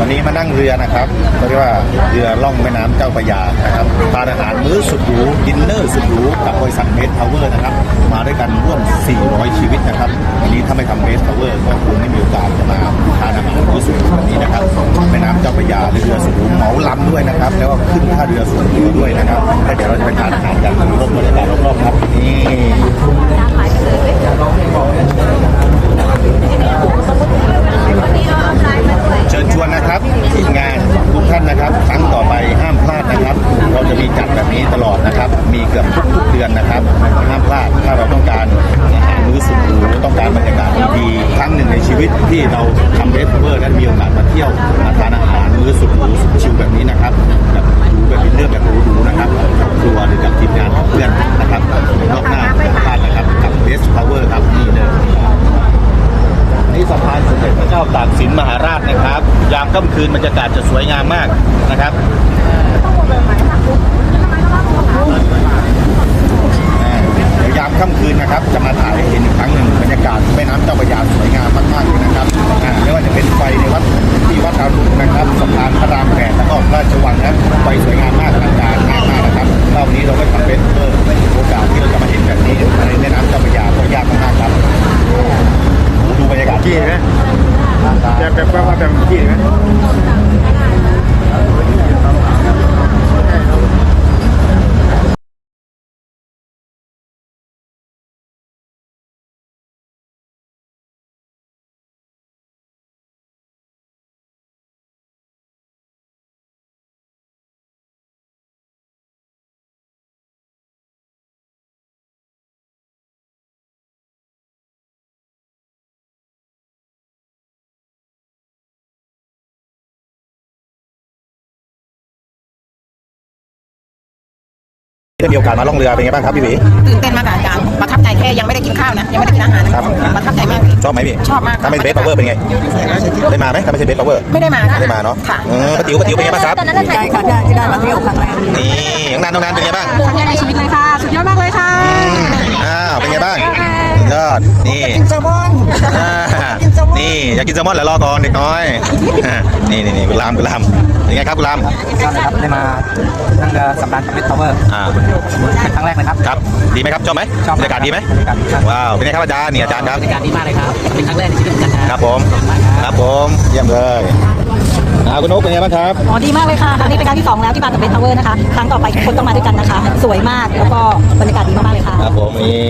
วันนี้มานั่งเรือนะครับเรียกว่าเรือล่องแม่น้ำเจ้าพระยานะครับทานอาหารมื้อสุดหรูดินเนอร์สุดหรูกับบริษัทเมสพาวเวอร์นะครับ มาด้วยกันร่วม 400 ชีวิตนะครับ วันนี้ถ้าไม่ทำเมสพาวเวอร์ก็คงไม่มีโอกาสจะมาทานอาหารมื้อสุดหรูแบบนี้นะครับแม่น้ำเจ้าพระยาเรือสุดหรูเหมาลำด้วยนะครับ แล้วก็ขึ้นท่าเรือส่วนตัวด้วยนะครับแล้วเดี๋ยวเราจะไปทานอาหารกัน มีจัดแบบนี้ตลอดนะครับ มีเกือบทุกๆเดือนนะครับห้ามพลาดถ้าเราต้องการอาหารมื้อสุดหรูต้องการบรรยากาศดีๆครั้งหนึ่งในชีวิตที่เราทำเรสเวอร์นั้นมีโอกาสมาเที่ยวมาทานอาหารมื้อสุดหรูสุดชิลแบบนี้นะครับแบบหรูแบบดินเนอร์แบบหรูๆนะครับกับครัวหรือกับทีมงานกับเพื่อนนะครับรอบหน้าพลาดนะครับกับเบสพาวเวอร์ครับนี่เลยนี่สะพานสมเด็จพระเจ้าตากสินมหาราชนะครับ ยามค่ำคืนบรรยากาศจะสวยงามมากนะครับอ่าเดี๋ยวยาม ค่ำคืนนะครับ จะมาถ่ายให้เห็นอีกครั้งหนึ่งบรรยากาศแม่น้ำเจ้าพระยาสวยงามมากๆเลยนะครับอ่าไม่ว่าจะเป็นไฟในวัดที่วัดดาวดุนะครับสะพานพระรามแปดแล้วก็ราชวังนะไฟสวยงามมากอลังการมากมากๆนะครับรอบนี้เราก็ทำเป็นเพิ่มโอกาสที่เราจะมาเห็นแบบนี้ในแม่น้ำเจ้าพระยาก็ยากมากๆครับดูบรรยากาศ กี่ไหมแบบแบบว่าแบบกี่ไหม ได้มีโอกาสมาล่องเรือเป็นไงบ้างครับพี่หวีตื่นเต้นมากค่ะอาจารย์ประทับใจแค่ยังไม่ได้กินข้าวนะยังไม่ได้กินอาหารนะครับประทับใจมากเลย ชอบไหมพี่ชอบมาก ถ้าไม่เบสพาวเวอร์เป็นไงได้มาไหมถ้าไม่ใช่เบสพาวเวอร์ไม่ได้มาไม่ได้มาเนาะค่ะ เออป้าติ๋วป้าติ๋วเป็นไงบ้างครับดีใจค่ะที่ได้มาเที่ยวครั้งแรกนี่ยังนานตรงนานเป็นไงบ้าง ครั้งแรกในชีวิตเลยค่ะ สุดยอดมากเลยค่ะ อ้าวเป็นไงบ้างยอ ด นี่กินแซลมอนอ่านี่อยากกินแซลมอนเหรอรอก่อนเด็กน้อยอ่านี่นี่นี่กุลามกุลามเป็นไงครับกุลามครับนะครับได้มานั่งเรือสำราญกับเวทพาวเวอร์อ่าเป็นครั้งแรกเลยครับครับดีไหมครับชอบไหมชอบบรรยากาศดีไหมบรรยากาศดีครับว้าวเป็นไงครับอาจารย์นี่อาจารย์ครับบรรยากาศดีมากเลยครับเป็นครั้งแรกในชีวิตเหมือนกันนะครับผมครับผมเยี่ยมเลย อ่าคุณนกเป็นไงบ้างครับ อ๋อดีมากเลยค่ะ ครั้งนี้เป็นครั้งที่สองแล้วที่มากับเบสทาวเวอร์นะคะ ครั้งต่อไปทุกคนต้องมาด้วยกันนะคะ สวยมาก แล้วก็บรรยากาศดีมากๆเลยค่ะ ครับผมนี่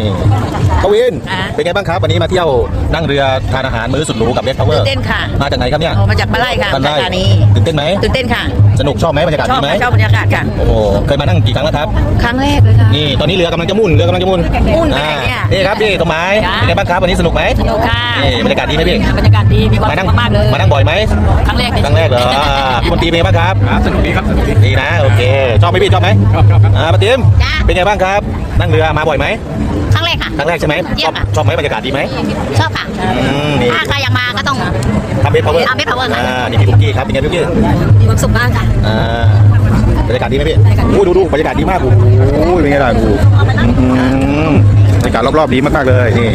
ทวิน เป็นไงบ้างครับ วันนี้มาเที่ยวนั่งเรือทานอาหารมื้อสุดหรูกับเบสพาวเวอร์ตื่นเต้นค่ะ มาจากไหนครับเนี่ยโอ้มาจากบ้านไร่ค่ะบ้านไร่จากนี้ตื่นเต้นไหมตื่นเต้นค่ะ สนุกชอบไหมบรรยากาศชอดีบไหมชอบบรรยากาศค่ะ โอ้โหเคยมานั่งกี่ครั้งแล้วครับ ครั้งแรกเลยค่ะ นี่ตอนนี้เรือกำลังจะหมุนเรือกำลังจะหมุนหมุนไปอ่าไหนเนี่ยนี่ครับพี่ต้นไม้จ้าเป็นไงบ้างครับวันนี้สนุกไหมสนุกค่ะนี่บรรยากาศดีไหมพี่บรรยากาศดีมีความมาสุนั่งขมากๆเลยมานั่งบ่อยไหมครั้งแรกในครั้งแรกเหรออ่าพี่มนตรีเป็นไงบ้างครับครับสนุกดีครับสนุกดีดีนะโอเคชอบไหมพี่ชอบไหมชอบชอบครับอ่าป้าติ๋มจ้า เป็นไงบ้างครับ นั่งเรือมาบ่อยไหมครั้งแรกค่ะ ครั้งแรกใช่ไหมเยี่ชยอบมค่ะ ชอบไหมบรรยากาศดีไหมชอบค่ะ อืมนี่ถ้าใครยังมาก็ต้อง ทำเบสพาวเวอร์ทำ Best Power ค่ะ อ่านี่พี่ปุ๊กกี้ครับเป็นไงพี่ปุ๊กกี้มีความสุขมากค่ะอ่าบรรยากาศดีไหมพี่โอ้ยดูดูบรรยากาศดีมากโอ้ยเป็นไงล่ะดูอืมบ รรยากาศรอบๆดีมากๆเลยนี่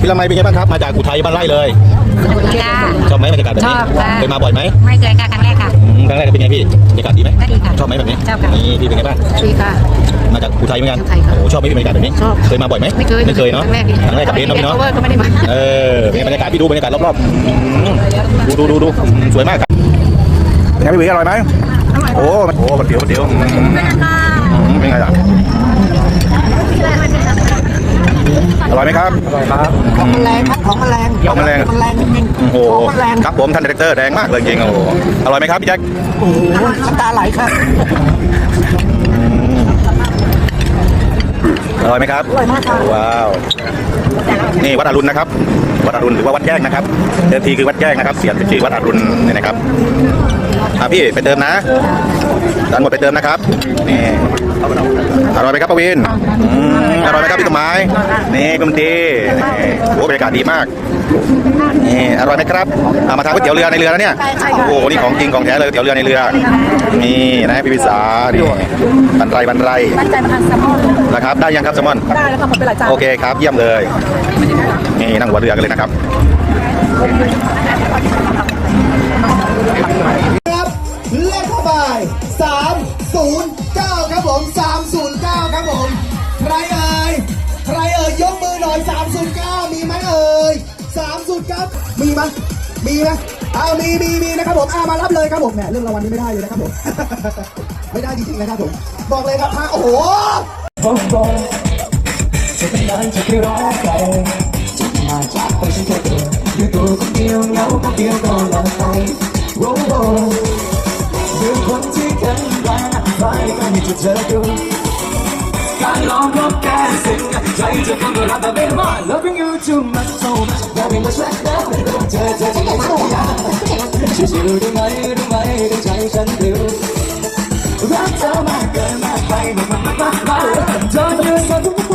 พี่ละไมเป็นไงบ้างครับมาจากอุทัยบ้านไร่เลยค่ะชอบไหมบรรยากาศแบบนี้ชอบค่ะเคยมาบ่อยไหมไม่เคยค่ะครั้งแรกค่ะ อืมครั้งแรกเป็นไงพี่บรรยากาศดีไหมก็ดีค่ะชอบไหมแบบนี้ชอบค่ะ นี่พี่เป็นไงบ้างดีค่ะ มาจากอุทัยเหมือนกันอุทัยค่ะโอ้ชอบไหมพี่บรรยากาศแบบนี้ชอบ เคยมาบ่อยไหมไม่เคยไม่เคยเนาะครั้งแรกดีครั้งแรกกับเบนซ์เนาะพี่เนาะเบสก็ไม่ได้มา เออเป็นบรรยากาศพี่ดูบรรยากาศรอบๆอืมดูดูดูดูอืมสวยมากครับเป็นไงพี่หวีอร่อยไหม โอ้มันโอ้มันเดี๋ยวมันเดี๋ยวอืมอืมเป็นไงล่ะอ ร่อยไหมครับ อร่อยครับของแมลงครับของแมลงของแมลง แมลงจริงโอ้โหของแมลงครับผมท่านดีเรคเตอร์แดงมากเลยจริงๆโอ้โหอร่อยไหมครับพี่แจ็คโอ้โหน้ำตาไหลค่ะอร่อยไหมครับ อร่อยมากค่ะว้าว นี่วัดอรุณนะครับ วัดอรุณหรือว่าวัดแยกนะครับ เดิมทีคือวัดแยกนะครับ เสียงเป็นชื่อวัดอรุณเนี่ยนะครับอะพี่ไปเติมนะดันหมดไปเติมนะครับ นี่ อร่อยไหมครับปวินอืมอร่อยไหมครับพี่ต้นไม้นี่กุมตีนี่โอ้บรรยากาศดีมากนี่อร่อยไหมครับเอามาทานก๋วยเตี๋ยวเรือในเรือแล้วเนี่ยโอ้โหนี่ของจริงของแท้เลยก๋วยเตี๋ยวเรือในเรือนี่นะพี่พิสานี่บันไรบันไรตั้งใจมาทานแซลมอนนะครับได้ยังครับแซลมอนได้แล้วค่ะหมดไปหลายจานโอเคครับเยี่ยมเลยนี่นั่งหัวเรือกันเลยนะครับ 309 ครับผม ใครเอ่ย ใครเอ่ยยกมือหน่อย 309 มีไหมเอ่ย 309 มีไหมมีไหมเอามีมีมีนะครับผมอามารับเลยครับผมแหมเรื่องรางวัลนี้ไม่ได้เลยนะครับผม ไม่ได้จริงๆนะครับผม บอกเลยครับพาโอ้โหบอกบอกจะเป็นนั้นจะไม่รอใครจะมาจากไปฉันแค่เพียงอยู่ตัวคนเดียวเหงาคนเดียวก็ลำไปโอ้โหเรื่องคนที่แข็งแรงไปก็มีจุดเจอตัว got long look dancing Try to come another bit more Loving you too much, so much Loving much like that Judge, judge, so all right She's you to my, to my, to try and do Rock to my girl, my, my, my, my, my, my Don't you know